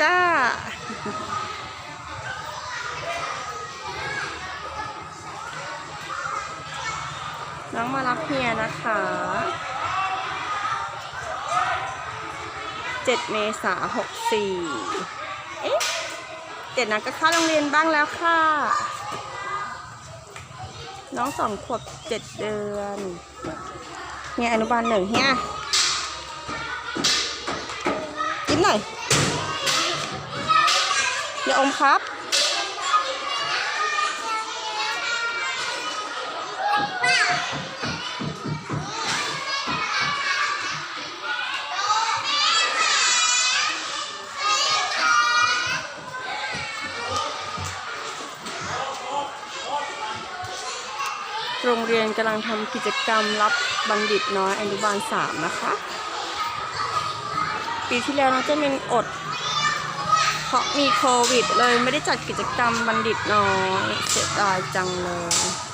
จ้า น้องมารับเฮียนะคะ7เมษา64เอ๊ะเจ็ดนักก็เข้าโรงเรียนบ้างแล้วค่ะ น้องสองขวบเจ็ดเดือนเฮียอนุบาลหนึ่งเฮียกินหน่อย ย่าอมครับ โรงเรียนกำลังทำกิจกรรมรับบัณฑิตน้อยอนุบาลสามนะคะ ปีที่แล้วน้องเจมินอด ราะมีโควิดเลยไม่ได้จัดกิจกรรมบัณฑิตน้อยเสียดายจังเลย